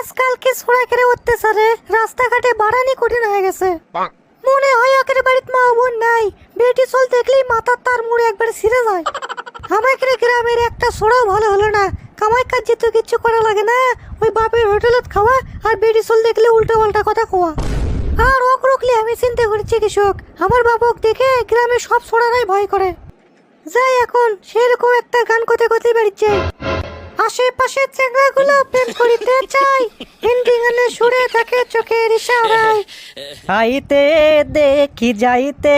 আজকালকে ছোড়া কেড়ে অত্যাচারে রাস্তাঘাটে বাড়ানি কঠিন হয়ে গেছে। মনে হয় একের বাড়িতে মা বোন নাই। বেটি চল দেখলেই মাথার তার মুড়ে একবার ছিঁড়ে যায়। আমাদের গ্রামের একটা ছোড়াও ভালো হলো না। কামাই কাজ তো কিচ্ছু করা লাগে না ওই বাপের হোটেলত খাওয়া আর বেটি চল দেখলে উল্টো পাল্টা কথা কোয়া। আর ওক রুকলে আমি চিন্তা করি চিকিৎসক আমার বাবক দেখে গ্রামের সব ছোড়ারাই ভয় করে। যাই এখন সেরকম একটা গান কোথায় কোথায় বেড়িচ্ছে। আশেপাশে চেঙ্গাগুলো প্রেম করিতে চাই। হিন্দি গানে সুরে থাকে চোখের ইশারায়। আইতে দেখি, যাইতে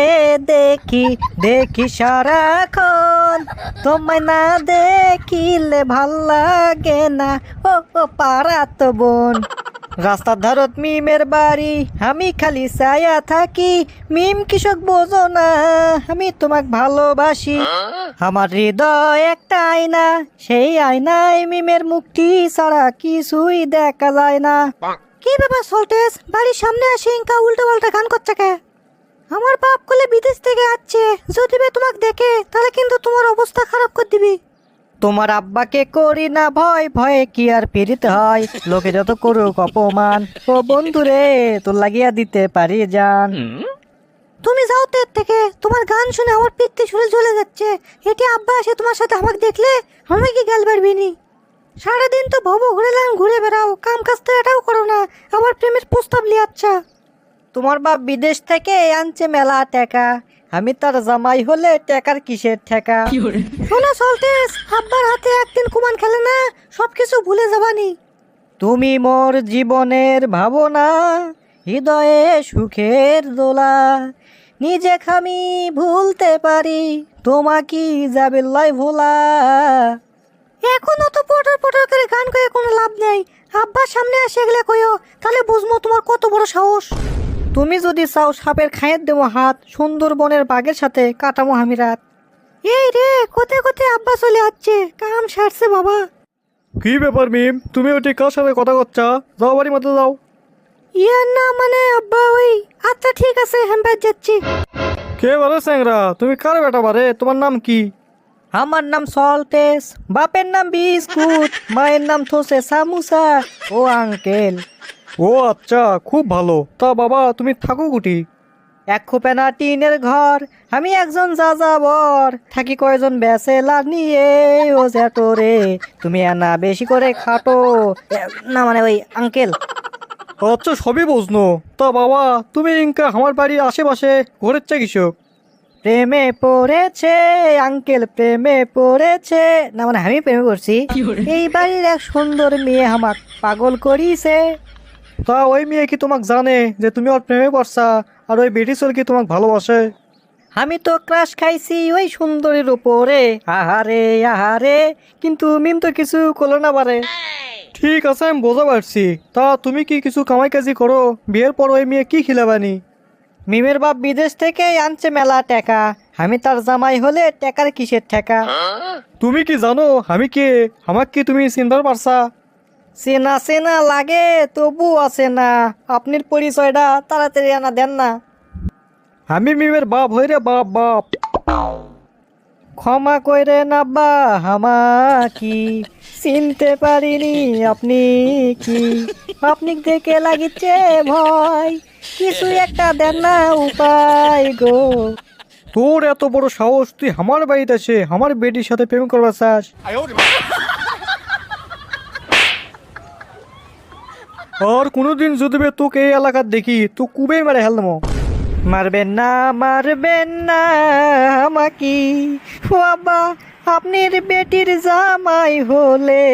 দেখি দেখি সারাক্ষণ। তোমায় না দেখিলে ভালো লাগে না। ও পারা তো বোন। রাস্তার ধারত মিমের বাড়ি। আমি খালি ছায়া থাকি। মিম কৃষক বোঝো না, আমি তোমাক ভালোবাসি। আমার হৃদয় একটা আয়না, সেই আয়নায় মিমের মুখটি ছাড়া কিছুই দেখা যায় না। কি ব্যাপার সল্টেস? বাড়ির সামনে আসে ইনকা উল্টো পাল্টা গান করছে কে? আমার বাপ কলে বিদেশ থেকে আসছে। যদি তোমাকে দেখে, তাহলে কিন্তু তোমার অবস্থা খারাপ করে দিবি। তোমার আব্বাকে করি না ভয় ভয়ে কি আর ফিরিতে হয়? লোকে যত করুক অপমান। ও বন্ধুরে তোর লাগিয়া দিতে পারি যান তুমি যাও তো এর থেকে। তোমার গান শুনে আমার পিত্তে শুনে চলে যাচ্ছে। এটি আব্বা এসে তোমার সাথে আমাকে দেখলে? আমি কি গেল পারবি নি সারাদিন তো ভব ঘুরেলাম ঘুরে বেড়াও। কাম কাজ তো এটাও করো না। আমার প্রেমের প্রস্তাব লিয়ে আচ্ছা। তোমার বাপ বিদেশ থেকে আনছে মেলা টাকা। আমি তার জামাই হলে টাকার কিসের ঠেকা? শোনো সলতেস আব্বার হাতে একদিন কুমান খেলে না সবকিছু ভুলে যাবানি। তুমি মোর জীবনের ভাবনা হৃদয়ে সুখের দোলা। নিজে খামি ভুলতে পারি তোমাকি যাবে লাই ভোলা। এখনও তো পটর পটর করে গান কয়ে কোনো লাভ নেই। আব্বার সামনে আসে গেলে কইও তাহলে বুঝব তোমার কত বড় সাহস। তুমি যদি চাও সাপের খায়ের দেবো হাত সুন্দরবনের বাঘের সাথে কাটামো আমি রাত। এই রে কোথায় কোথায় আব্বা চলে যাচ্ছে কাম সারছে বাবা। কি ব্যাপার মিম? তুমি ওটি কার সাথে কথা করছা? যাও বাড়ি মতো যাও। ইয়ার না মানে আব্বা ওই আচ্ছা ঠিক আছে হ্যাম্পার যাচ্ছি। কে বারে স্যাংরা? তুমি কার বেটা বারে? তোমার নাম কি? আমার নাম সল্টেস বাপের নাম বিস্কুট মায়ের নাম থোসে সামুসা ও আঙ্কেল। ও আচ্ছা খুব ভালো। তা বাবা তুমি থাকো গুটি এক খোপেনা টিনের ঘর আমি একজন যাযাবর। থাকি কয়জন ব্যাচেলার নিয়ে ও রে তুমি না বেশি করে খাটো। এ, না মানে ওই আঙ্কেল। আচ্ছা সবই বুঝনো। তা বাবা তুমি ইনকা আমার বাড়ির আশেপাশে ঘরের চা কৃষক প্রেমে পড়েছে আঙ্কেল প্রেমে পড়েছে। না মানে আমি প্রেমে করছি এই বাড়ির এক সুন্দর মেয়ে আমাক পাগল করিছে। তা ওই মেয়ে কি তোমাকে জানে যে তুমি ওর প্রেমে পড়ছা? আর ওই বেটি চল কি তোমাকে ভালোবাসে? আমি তো ক্রাশ খাইছি ওই সুন্দরীর উপরে। আহারে আহারে কিন্তু মিম তো কিছু করল না পারে। ঠিক আছে আমি বোঝা পারছি। তা তুমি কি কিছু কামাই কাজি করো? বিয়ের পর ওই মেয়ে কি খিলাবানি? মিমের বাপ বিদেশ থেকে আনছে মেলা টাকা। আমি তার জামাই হলে টাকার কিসের ঠেকা? তুমি কি জানো আমি কে? আমাকে কি তুমি চিনতে পারছা? চেনা চেনা লাগে তবু আছে না। আপনার পরিচয়টা তাড়াতাড়ি আনা দেন না। আমি মিমের বাপ হই রে বাপ বাপ। ক্ষমা কইরে না বা হামা কি চিনতে পারিনি আপনি কি। আপনি দেখে লাগিচ্ছে ভয়। কিছু একটা দেন না উপায় গো। তোর এত বড় সাহস তুই আমার বাড়িতে আসে আমার বেটির সাথে প্রেম করবা চাস। আর কোনোদিন যদি বে তোকে এই এলাকার দেখি তো কুবে মেরে হেলদম মারবেন না মারবেন না আমাকি। বাবা আপনার বেটির জামাই হলে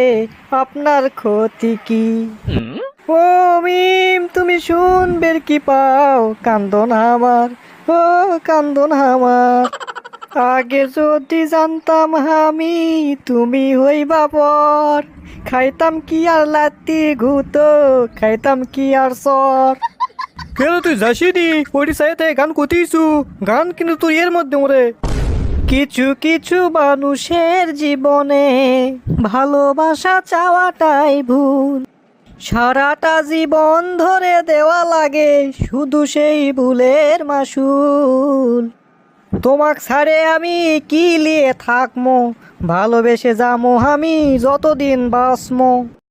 আপনার ক্ষতি কি? ও মিম তুমি শুনবে কি পাও? কান্দন আমার ও কান্দন আমার। আগে যদি জানতাম আমি তুমি হইবা পর খাইতাম কি আর লাতি ঘুতো খাইতাম কি আর সর কেন তুই যাসিনি ওইটি সাইতে গান কতিছু গান কিন্তু তুই এর মধ্যে মরে। কিছু কিছু মানুষের জীবনে ভালোবাসা চাওয়াটাই ভুল। সারাটা জীবন ধরে দেওয়া লাগে শুধু সেই ভুলের মাসুল। তোমাক ছাড়ে আমি কি লিয়ে থাকমো? ভালোবেসে যামো আমি যতদিন বাসমো